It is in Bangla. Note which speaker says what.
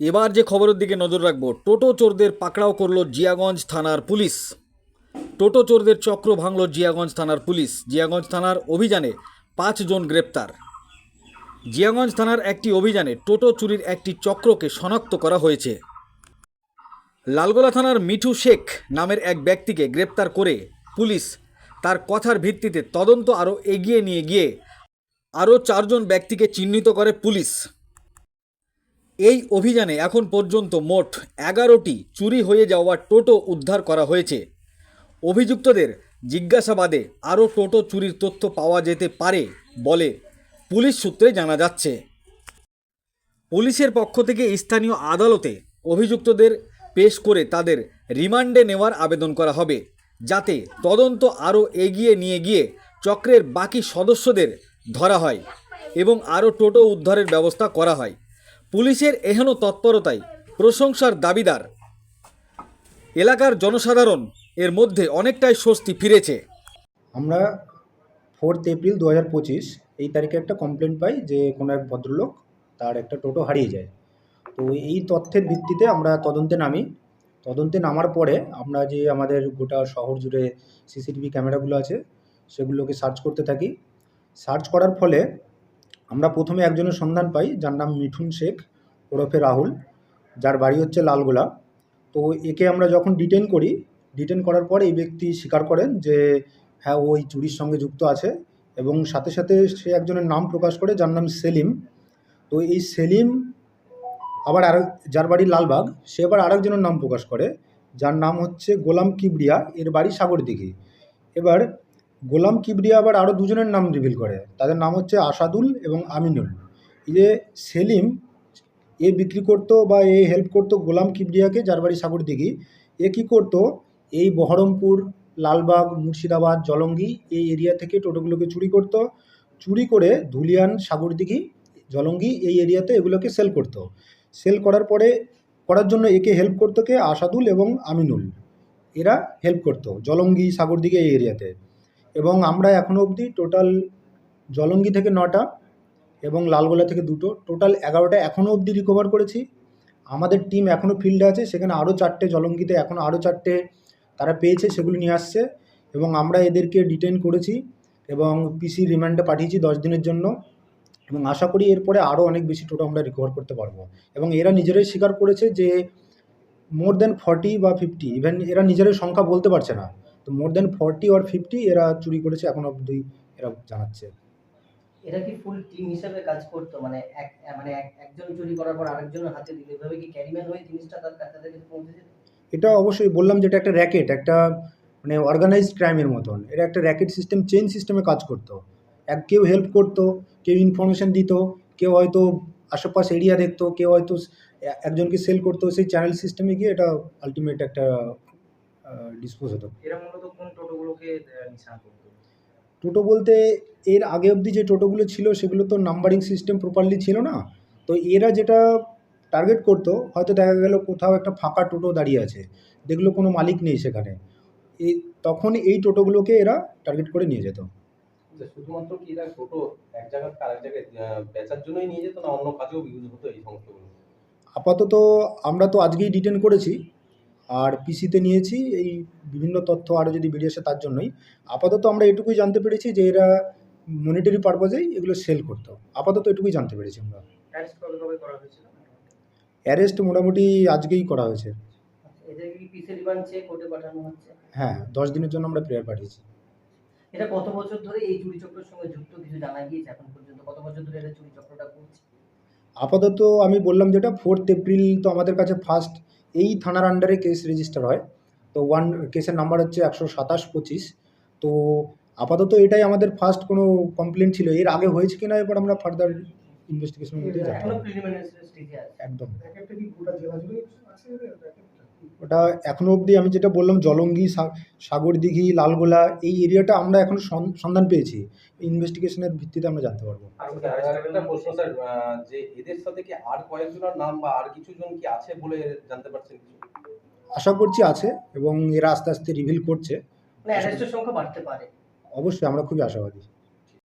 Speaker 1: এবার যে খবরের দিকে নজর রাখব, টোটো চোরদের পাকড়াও করল জিয়াগঞ্জ থানার পুলিশ। টোটো চোরদের চক্র ভাঙল জিয়াগঞ্জ থানার পুলিশ। জিয়াগঞ্জ থানার অভিযানে পাঁচজন গ্রেপ্তার। জিয়াগঞ্জ থানার একটি অভিযানে টোটো চুরির একটি চক্রকে শনাক্ত করা হয়েছে। লালগোলা থানার মিঠু শেখ নামের এক ব্যক্তিকে গ্রেপ্তার করে পুলিশ। তার কথার ভিত্তিতে তদন্ত আরও এগিয়ে নিয়ে গিয়ে আরও চারজন ব্যক্তিকে চিহ্নিত করে পুলিশ। এই অভিযানে এখন পর্যন্ত মোট এগারোটি চুরি হয়ে যাওয়া টোটো উদ্ধার করা হয়েছে। অভিযুক্তদের জিজ্ঞাসাবাদে আরও টোটো চুরির তথ্য পাওয়া যেতে পারে বলে পুলিশ সূত্রে জানা যাচ্ছে। পুলিশের পক্ষ থেকে স্থানীয় আদালতে অভিযুক্তদের পেশ করে তাদের রিমান্ডে নেওয়ার আবেদন করা হবে, যাতে তদন্ত আরও এগিয়ে নিয়ে গিয়ে চক্রের বাকি সদস্যদের ধরা হয় এবং আরও টোটো উদ্ধারের ব্যবস্থা করা হয়। পুলিশের এহেন তৎপরতায় প্রশংসার দাবিদার। এলাকার জনসাধারণ এর মধ্যে অনেকটাই স্বস্তি ফিরেছে।
Speaker 2: আমরা ফোর্থ এপ্রিল দু হাজার পঁচিশ, এই তারিখে একটা কমপ্লেন পাই যে কোনো এক ভদ্রলোক তার একটা টোটো হারিয়ে যায়। তো এই তথ্যের ভিত্তিতে আমরা তদন্তে নামি। তদন্তে নামার পরে আমরা যে আমাদের গোটা শহর জুড়ে সিসিটিভি ক্যামেরাগুলো আছে, সেগুলোকে সার্চ করতে থাকি। সার্চ করার ফলে আমরা প্রথমে একজনের সন্ধান পাই, যার নাম মিঠুন শেখ, ওরফে রাহুল, যার বাড়ি হচ্ছে লালগোলা। তো একে আমরা যখন ডিটেন করি ডিটেন করার পর এই ব্যক্তি স্বীকার করেন যে হ্যাঁ ওই চুরির সঙ্গে যুক্ত আছে এবং সাথে সাথে সে একজনের নাম প্রকাশ করে, যার নাম সেলিম। তো এই সেলিম আবার আর যার বাড়ি লালবাগ, সে আবার আরেকজনের নাম প্রকাশ করে, যার নাম হচ্ছে গোলাম কিবরিয়া, এর বাড়ি সাগরদিঘি এবার গোলাম কিবরিয়া আবার আরও দুজনের নাম রিভিল করে। তাদের নাম হচ্ছে আসাদুল এবং আমিনুল। এই যে সেলিম, এ বিক্রি করতো বা এ হেল্প করতো গোলাম কিবরিয়াকে যার বাড়ি সাগরদিঘি এ কী করতো? এই বহরমপুর, লালবাগ, মুর্শিদাবাদ, জলঙ্গি এই এরিয়া থেকে টোটোগুলোকে চুরি করতো। চুরি করে ধুলিয়ান সাগরদিঘি জলঙ্গি এই এরিয়াতে এগুলোকে সেল করতো। সেল করার পরে, করার জন্য একে হেল্প করতো কে? আসাদুল এবং আমিনুল। এরা হেল্প করতো জলঙ্গি সাগরদিঘি এই এরিয়াতে এবং আমরা এখনও অবধি টোটাল জলঙ্গি থেকে নটা এবং লালগোলা থেকে দুটো। টোটাল এগারোটা এখনও অবধি রিকভার করেছি। আমাদের টিম এখনও ফিল্ডে আছে, সেখানে আরও চারটে জলঙ্গিতে এখনও আরও চারটে তারা পেয়েছে, সেগুলো নিয়ে আসছে এবং আমরা এদেরকে ডিটেন করেছি এবং পিসি রিমান্ডে পাঠিয়েছি দশ দিনের জন্য এবং আশা করি এরপরে আরও অনেক বেশি টোটো আমরা রিকভার করতে পারব। এবং এরা নিজেরাই স্বীকার করেছে যে মোর দ্যান ফর্টি বা ফিফটি ইভেন এরা নিজেরাই সংখ্যা বলতে পারছে না। তো more than forty or fifty এরা চুরি করেছে এখন অবধি এরা জানাচ্ছে।
Speaker 3: এরা কি ফুল টিম হিসেবে কাজ করতো? মানে এক মানে একজন চুরি করার পর আরেকজনের হাতে দিল। এভাবে কি ক্যারিম্যান হয়ে জিনিসটা তার কাছে থেকে পৌঁছে যেত
Speaker 2: এটা অবশ্যই বললাম যেটা একটা র্যাকেট একটা মানে অর্গানাইজড ক্রাইমের মতন। এটা একটা র্যাকেট সিস্টেম চেইন সিস্টেমে কাজ করতো। এক কেউ হেল্প করতো কেউ ইনফরমেশন দিত কেউ হয়তো আশেপাশ এরিয়া দেখতো কেউ হয়তো একজনকে সেল করতো। সেই চ্যানেল সিস্টেমে গিয়ে এটা আলটিমেট একটা ডিসপোজ হতো।
Speaker 4: এরা মূলত কোন টোটোগুলোকে নিশানা করতো?
Speaker 2: টোটো বলতে এর আগে অবধি যে টোটোগুলো ছিল সেগুলো তো নাম্বারিং সিস্টেম প্রপারলি ছিল না। তো এরা যেটা টার্গেট করতো হয়তো দেখা গেল কোথাও একটা ফাঁকা টোটো দাঁড়িয়ে আছে। দেখল কোনো মালিক নেই সেখানে। এই তখন এই টোটোগুলোকে এরা টার্গেট করে নিয়ে যেত।
Speaker 5: শুধুমাত্র কি এরা টোটো এক জায়গা আরেক জায়গায় বেচার জন্যই নিয়ে যেত না অন্য কাজেও ইউজ হতো এই সমস্তগুলো
Speaker 2: আপাতত আমরা তো আজকেই ডিটেন করেছি। আর পিসিতে নিয়েছি এই বিভিন্ন তথ্য আরও যদি বেরিয়ে আসে তার জন্যই। আপাতত আমরা এটুকুই জানতে পেরেছি যে এরা মনিটারি পারপাজেই এগুলো সেল করতো। আপাতত এটুকুই জানতে পেরেছি আমরা।
Speaker 4: অ্যারেস্ট
Speaker 2: মোটামুটি আজকেই করা হয়েছে।
Speaker 3: হচ্ছে?
Speaker 2: হ্যাঁ দশ দিনের জন্য আমরা প্রেয়ার পাঠিয়েছি।
Speaker 3: এটা কত বছর ধরে এই চুরি চক্রের সঙ্গে যুক্ত কিছু জানা গিয়েছে এখন পর্যন্ত? কত বছর ধরে এরা চুরি চক্রটা করছে?
Speaker 2: আপাতত আমি বললাম যেটা ফোর্থ এপ্রিল তো আমাদের কাছে ফার্স্ট এই থানার আন্ডারে কেস রেজিস্টার হয়। তো ওয়ান কেসের নাম্বার হচ্ছে একশো সাতাশ পঁচিশ। তো আপাতত এটাই আমাদের ফার্স্ট কোনো কমপ্লেন ছিল। এর আগে হয়েছে কিনা এবার আমরা ফার্দার
Speaker 3: ইনভেস্টিগেশন
Speaker 2: একদম। ওটা এখনও অবধি আমি যেটা বললাম জলঙ্গি সা- সাগরদিঘি লালগোলা এই এরিয়াটা আমরা এখন সন্ধান পেয়েছি। ইনভেস্টিগেশনের ভিত্তিতে আমরা জানতে পারব।
Speaker 5: আর একটা প্রশ্ন স্যার যে এদের সাথে কি আর কয়েকজনের নাম বা আর কিছু জন কি আছে বলে জানতে পারছেন
Speaker 2: আশা করছি আছে এবং এরা আস্তে আস্তে রিভিল করছে।
Speaker 3: মানে সংখ্যা বাড়তে পারে।
Speaker 2: অবশ্যই আমরা খুবই আশাবাদী।